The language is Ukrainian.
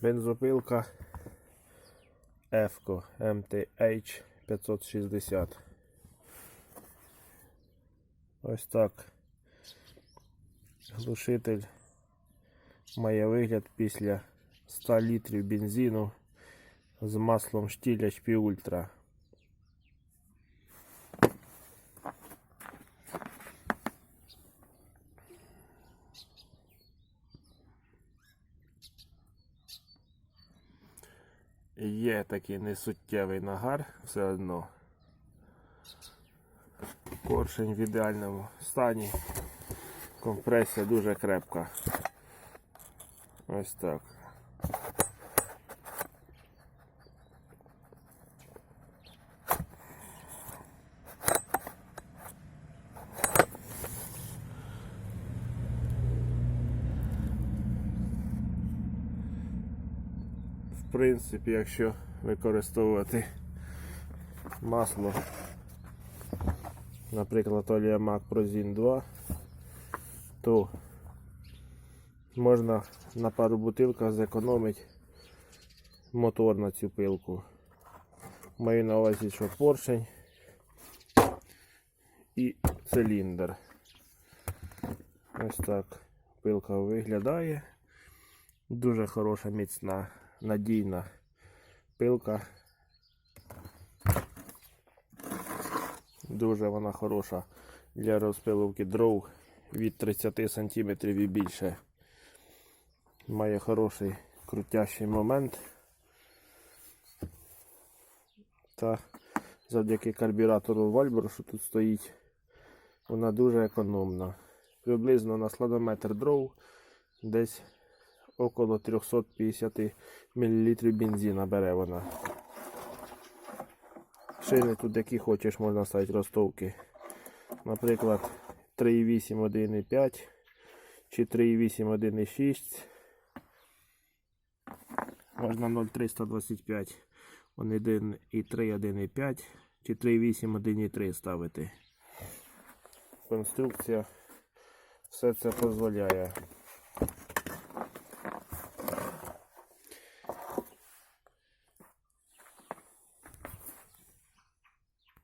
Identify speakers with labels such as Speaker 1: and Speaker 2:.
Speaker 1: Бензопилка EFCO MTH 560. Ось так. Глушитель має вигляд після 100 літрів бензину з маслом штіля HP Ultra. Є такий несуттєвий нагар все одно. Коршень в ідеальному стані. Компресія дуже крепка. Ось так. В принципі, якщо використовувати масло, наприклад, Оліамак Прозін 2, то можна на пару бутилках зекономити мотор на цю пилку. Маю на увазі, що поршень і циліндр. Ось так пилка виглядає. Дуже хороша, міцна, надійна пилка. Дуже вона хороша для розпиловки дров від 30 см і більше. Має хороший крутящий момент. Та завдяки карбюратору Вальберу, що тут стоїть, вона дуже економна. Приблизно на складометр дров десь около 350 мл бензина бере вона. Шини тут які хочеш можна ставити ростовки. Наприклад, 3,8 1,5 чи 3,8 1,6. Можна 0,325 1,3 1,5 чи 3,8 1,3 ставити. Конструкція все це дозволяє.